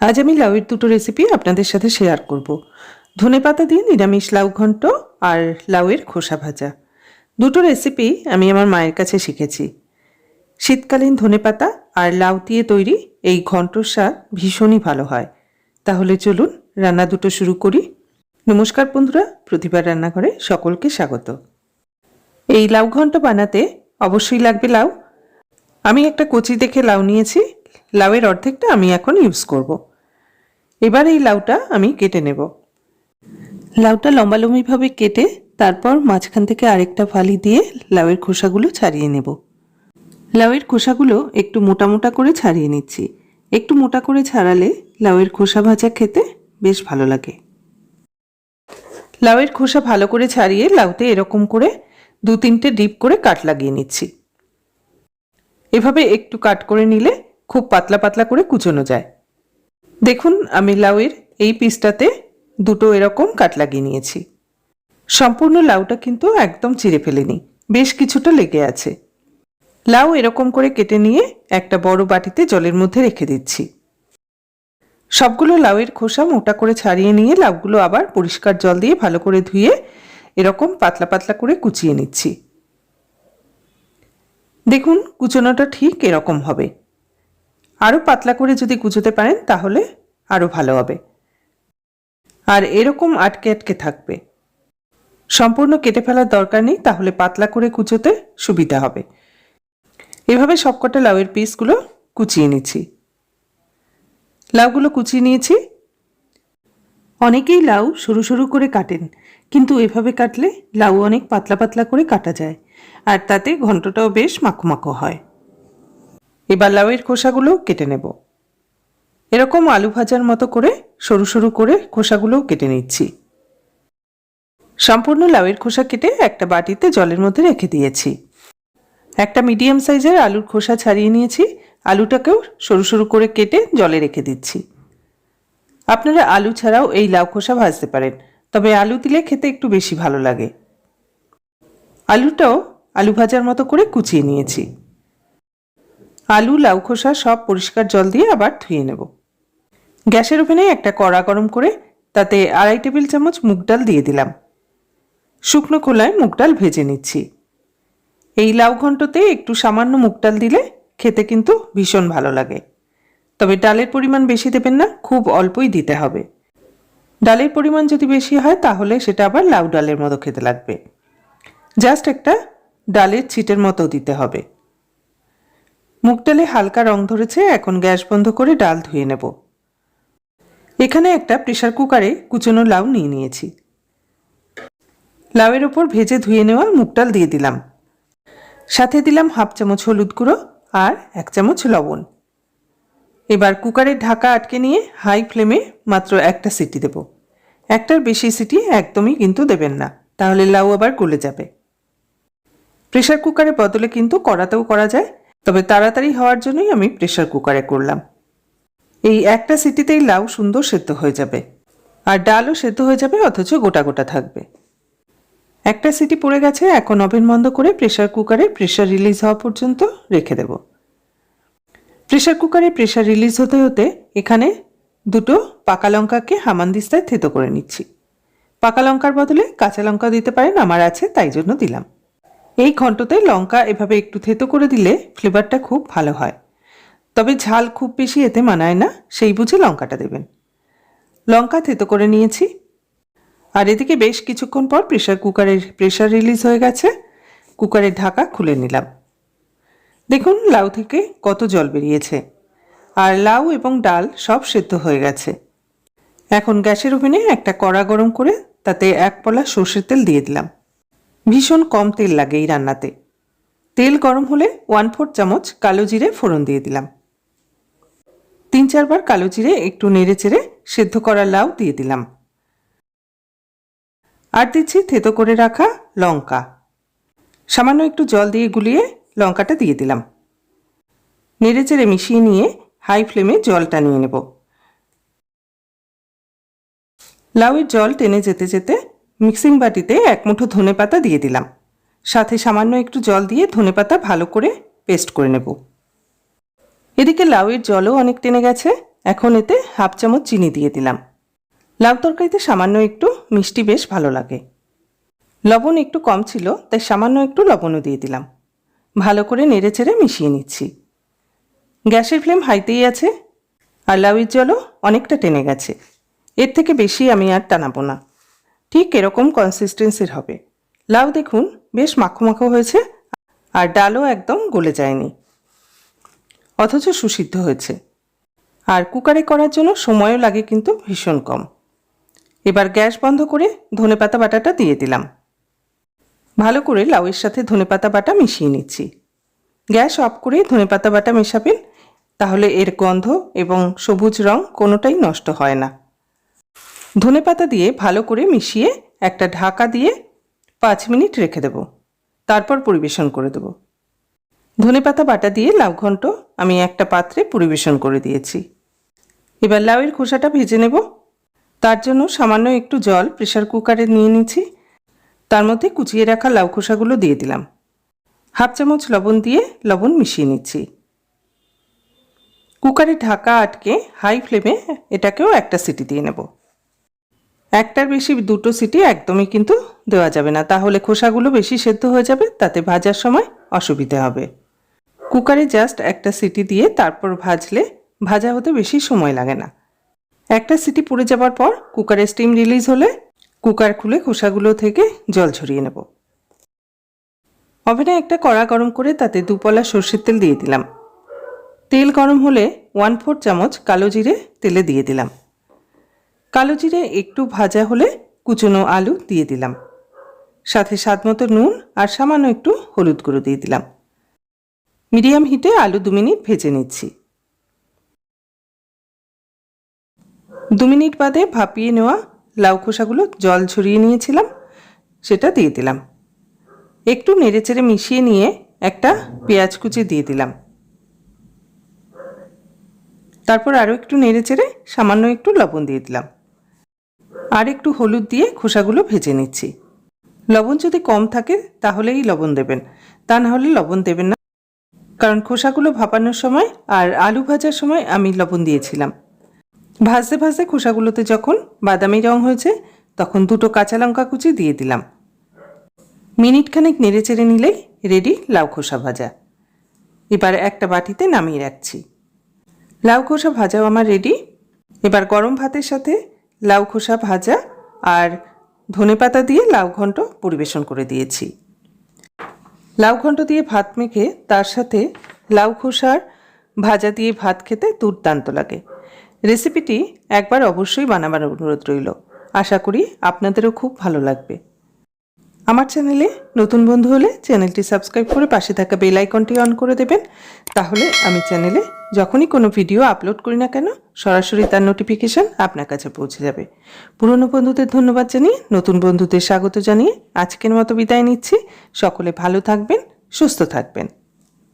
আজ আমি লাউয়ের দুটো রেসিপি আপনাদের সাথে শেয়ার করব। ধনে পাতা দিয়ে নিরামিষ লাউ ঘন্ট আর লাউয়ের খোসা ভাজা। দুটো রেসিপি আমি আমার মায়ের কাছে শিখেছি। শীতকালীন ধনে পাতা আর লাউ দিয়ে তৈরি এই ঘন্টর স্বাদ ভীষণই ভালো হয়। তাহলে চলুন রান্না দুটো শুরু করি। নমস্কার বন্ধুরা, প্রতিবার রান্নাঘরে সকলকে স্বাগত। এই লাউ ঘন্ট বানাতে অবশ্যই লাগবে লাউ। আমি একটা কচি দেখে লাউ নিয়েছি। লাউয়ের অর্ধেকটা আমি এখন ইউজ করব। এবার এই লাউটা আমি কেটে নেব। লাউটা লম্বালম্বিভাবে কেটে তারপর মাঝখান থেকে আরেকটা ফালি দিয়ে লাউয়ের খোসাগুলো ছাড়িয়ে নেব। লাউয়ের খোসাগুলো একটু মোটা মোটা করে ছাড়িয়ে নিচ্ছি। একটু মোটা করে ছাড়ালে লাউয়ের খোসা ভাজা খেতে বেশ ভালো লাগে। লাউয়ের খোসা ভালো করে ছাড়িয়ে লাউতে এরকম করে দু তিনটে ডিপ করে কাট লাগিয়ে নিচ্ছি। এভাবে একটু কাট করে নিলে খুব পাতলা পাতলা করে কুচোনো যায়। দেখুন, আমি লাউয়ের এই পিসটাতে দুটো এরকম কাট লাগিয়ে নিয়েছি। সম্পূর্ণ লাউটা কিন্তু একদম চিড়ে ফেলেনি, বেশ কিছুটা লেগে আছে। লাউ এরকম করে কেটে নিয়ে একটা বড় বাটিতে জলের মধ্যে রেখে দিচ্ছি। সবগুলো লাউয়ের খোসা মোটা করে ছাড়িয়ে নিয়ে লাউগুলো আবার পরিষ্কার জল দিয়ে ভালো করে ধুয়ে এরকম পাতলা পাতলা করে কুচিয়ে নিচ্ছি। দেখুন, কুচোনোটা ঠিক এরকম হবে। আরও পাতলা করে যদি কুচোতে পারেন, তাহলে আরও ভালো হবে। আর এরকম আটকে আটকে থাকবে। সম্পূর্ণ কেটে ফেলার দরকার নেই, তাহলে পাতলা করে কুচোতে সুবিধা হবে। এভাবে সবকটা লাউয়ের পিসগুলো কুচিয়ে নিচ্ছি। লাউগুলো কুচিয়ে নিয়েছি। অনেকেই লাউ সরু সরু করে কাটেন, কিন্তু এভাবে কাটলে লাউ অনেক পাতলা পাতলা করে কাটা যায়, আর তাতে ঘন্টটাও বেশ মাখো মাখো হয়। এবার লাউয়ের খোসাগুলো কেটে নেব। এরকম আলু ভাজার মতো করে সরু সরু করে খোসাগুলোও কেটে নিচ্ছি। সম্পূর্ণ লাউয়ের খোসা কেটে একটা বাটিতে জলের মধ্যে রেখে দিয়েছি। একটা মিডিয়াম সাইজের আলুর খোসা ছাড়িয়ে নিয়েছি। আলুটাকেও সরু সরু করে কেটে জলে রেখে দিচ্ছি। আপনারা আলু ছাড়াও এই লাউ খোসা ভাজতে পারেন, তবে আলু দিলে খেতে একটু বেশি ভালো লাগে। আলুটাও আলু ভাজার মতো করে কুচিয়ে নিয়েছি। আলু, লাউ খোসা সব পরিষ্কার জল দিয়ে আবার ধুয়ে নেব। গ্যাসের ওভেনে একটা কড়া গরম করে তাতে আড়াই টেবিল চামচ মুগ ডাল দিয়ে দিলাম। শুকনো খোলায় মুগ ডাল ভেজে নিচ্ছি। এই লাউ ঘন্টতে একটু সামান্য মুগ ডাল দিলে খেতে কিন্তু ভীষণ ভালো লাগে। তবে ডালের পরিমাণ বেশি দেবেন না, খুব অল্পই দিতে হবে। ডালের পরিমাণ যদি বেশি হয়, তাহলে সেটা আবার লাউ ডালের মতো খেতে লাগবে। জাস্ট একটা ডালের ছিটের মতো দিতে হবে। মুগ ডালে হালকা রং ধরেছে, এখন গ্যাস বন্ধ করে ডাল ধুয়ে নেব। এখানে একটা প্রেশার কুকারে কুচনো লাউ নিয়ে নিয়েছি। লাউয়ের ওপর ভেজে ধুয়ে নেওয়া মুগ ডাল দিয়ে দিলাম। সাথে দিলাম হাফ চামচ হলুদ গুঁড়ো আর এক চামচ লবণ। এবার কুকারের ঢাকা আটকে নিয়ে হাই ফ্লেমে মাত্র একটা সিটি দেব। একটার বেশি সিটি একদমই কিন্তু দেবেন না, তাহলে লাউ আবার গলে যাবে। প্রেশার কুকারের বদলে কিন্তু কড়াতেও করা যায় তবে তাড়াতাড়ি হওয়ার জন্যই আমি প্রেশার কুকারে করলাম। এই একটা সিটিতেই লাউ সুন্দর সেদ্ধ হয়ে যাবে। আর ডালও সেদ্ধ হয়ে যাবে, অথচ গোটা গোটা থাকবে। একটা সিটি পড়ে গেছে, এখন ওভেন বন্ধ করে প্রেশার কুকারে প্রেশার রিলিজ হওয়া পর্যন্ত রেখে দেব। প্রেশার কুকারে প্রেশার রিলিজ হতে হতে এখানে দুটো পাকা লঙ্কাকে হামানদিস্তায় থেতো করে নিচ্ছি। পাকা লঙ্কার বদলে কাঁচা লঙ্কা দিতে পারেন, আমার আছে, তাই জন্য দিলাম। এই ঘন্টতে লঙ্কা এভাবে একটু থেতো করে দিলে ফ্লেভারটা খুব ভালো হয়। তবে ঝাল খুব বেশি এতে মানায় না, সেই বুঝে লঙ্কাটা দেবেন। লঙ্কা থেতো করে নিয়েছি। আর এদিকে বেশ কিছুক্ষণ পর প্রেশার কুকারের প্রেশার রিলিজ হয়ে গেছে। কুকারের ঢাকা খুলে নিলাম। দেখুন লাউ থেকে কত জল বেরিয়েছে। আর লাউ এবং ডাল সব সেদ্ধ হয়ে গেছে। এখন গ্যাসের ওভেনে একটা কড়া গরম করে তাতে এক পলা সর্ষের তেল দিয়ে দিলাম। ভীষণ কম তেল লাগে এই রান্নাতে। তেল গরম হলে ওয়ান ফোর চামচ কালো জিরে ফোড়ন দিয়ে দিলাম। তিন চারবার কালো জিরে একটু নেড়ে চেড়ে সেদ্ধ করা লাউ দিয়ে দিলাম। আর দিচ্ছি থেতো করে রাখা লঙ্কা। সামান্য একটু জল দিয়ে গুলিয়ে লঙ্কাটা দিয়ে দিলাম। নেড়ে চেড়ে মিশিয়ে নিয়ে হাই ফ্লেমে জলটা নিয়ে নেব। লাউয়ের জল টেনে যেতে যেতে মিক্সিং বাটিতে এক মুঠো ধনে পাতা দিয়ে দিলাম। সাথে সামান্য একটু জল দিয়ে ধনে পাতা ভালো করে পেস্ট করে নেব। এদিকে লাউয়ের জলও অনেক টেনে গেছে। এখন এতে হাফ চামচ চিনি দিয়ে দিলাম। লাউ তরকারিতে সামান্য একটু মিষ্টি বেশ ভালো লাগে। লবণ একটু কম ছিল, তাই সামান্য একটু লবণও দিয়ে দিলাম। ভালো করে নেড়ে চেড়ে মিশিয়ে নিচ্ছি। গ্যাসের ফ্লেম হাইতেই আছে, আর লাউয়ের জলও অনেকটা টেনে গেছে। এর থেকে বেশি আমি আর টানাবো না। ঠিক এরকম কনসিস্টেন্সির হবে। লাউ দেখুন, বেশ মাখো মাখো হয়েছে আর ডালও একদম গলে যায়নি। অথচ সুসিদ্ধ হয়েছে। আর কুকারে করার জন্য সময়ও লাগে কিন্তু ভীষণ কম। এবার গ্যাস বন্ধ করে ধনেপাতা বাটাটা দিয়ে দিলাম। ভালো করে লাউয়ের সাথে ধনেপাতা বাটা মিশিয়ে নিচ্ছি। গ্যাস অফ করে ধনেপাতা বাটা মেশাবেন, তাহলে এর গন্ধ এবং সবুজ রং কোনোটাই নষ্ট হয় না। ধনেপাতা দিয়ে ভালো করে মিশিয়ে একটা ঢাকা দিয়ে পাঁচ মিনিট রেখে দেব। তারপর পরিবেশন করে দেব। ধনেপাতা বাটা দিয়ে লাউ ঘন্ট আমি একটা পাত্রে পরিবেশন করে দিয়েছি। এবার লাউয়ের খোসাটা ভেজে নেব। তার জন্য সামান্য একটু জল প্রেশার কুকারে নিয়ে নিচ্ছি তার মধ্যে কুচিয়ে রাখা লাউ খোসাগুলো দিয়ে দিলাম। হাফ চামচ লবণ দিয়ে লবণ মিশিয়ে নিচ্ছি। কুকারে ঢাকা আটকে হাই ফ্লেমে এটাকেও একটা সিটি দিয়ে নেব। একটার বেশি দুটো সিটি একদমই কিন্তু দেওয়া যাবে না। তাহলে খোসাগুলো বেশি সেদ্ধ হয়ে যাবে, তাতে ভাজার সময় অসুবিধে হবে। কুকারে জাস্ট একটা সিটি দিয়ে তারপর ভাজলে ভাজা হতে বেশি সময় লাগে না। একটা সিটি পুড়ে যাবার পর কুকারে স্টিম রিলিজ হলে কুকার খুলে খোসাগুলো থেকে জল ঝরিয়ে নেব। ওভেনে একটা কড়া গরম করে তাতে দুপলা সর্ষের তেল দিয়ে দিলাম। তেল গরম হলে ওয়ান ফোর চামচ কালো জিরে তেলে দিয়ে দিলাম। কালো জিরে একটু ভাজা হলে কুচনো আলু দিয়ে দিলাম। সাথে স্বাদ মতো নুন আর সামান্য একটু হলুদ গুঁড়ো দিয়ে দিলাম। মিডিয়াম হিটে আলু দু মিনিট ভেজে নিচ্ছি। দু মিনিট বাদে ভাপিয়ে নেওয়া লাউ খোসাগুলো জল ঝরিয়ে নিয়েছিলাম, সেটা দিয়ে দিলাম। একটু নেড়েচেড়ে মিশিয়ে নিয়ে একটা পেঁয়াজ কুচি দিয়ে দিলাম। তারপর আরও একটু নেড়েচেড়ে সামান্য একটু লবণ দিয়ে দিলাম। আর একটু হলুদ দিয়ে খোসাগুলো ভেজে নিচ্ছি। লবণ যদি কম থাকে, তাহলেই লবণ দেবেন। তা না হলে লবণ দেবেন না। কারণ খোসাগুলো ভাপানোর সময় আর আলু ভাজার সময় আমি লবণ দিয়েছিলাম। ভাজতে ভাজতে খোসাগুলোতে যখন বাদামি রং হয়েছে, তখন দুটো কাঁচা লঙ্কা কুচি দিয়ে দিলাম। মিনিট খানেক নেড়ে চেড়ে নিলেই রেডি লাউ খোসা ভাজা। এবার একটা বাটিতে নামিয়ে রাখছি। লাউ খোসা ভাজাও আমার রেডি। এবার গরম ভাতের সাথে লাউ খোসা ভাজা আর ধনে পাতা দিয়ে লাউ ঘন্ট পরিবেশন করে দিয়েছি। লাউ ঘন্ট দিয়ে ভাত মেখে তার সাথে লাউ খোসার ভাজা দিয়ে ভাত খেতে দুর্দান্ত লাগে। রেসিপিটি একবার অবশ্যই বানাবার অনুরোধ রইল। আশা করি আপনাদেরও খুব ভালো লাগবে। আমার চ্যানেলে নতুন বন্ধু হলে চ্যানেলটি সাবস্ক্রাইব করে পাশে থাকা বেল আইকনটি অন করে দেবেন। তাহলে আমি চ্যানেলে যখনই কোনো ভিডিও আপলোড করি না কেন, সরাসরি তার নোটিফিকেশান আপনার কাছে পৌঁছে যাবে। পুরনো বন্ধুদের ধন্যবাদ জানিয়ে নতুন বন্ধুদের স্বাগত জানিয়ে আজকের মতো বিদায় নিচ্ছি। সকলে ভালো থাকবেন, সুস্থ থাকবেন।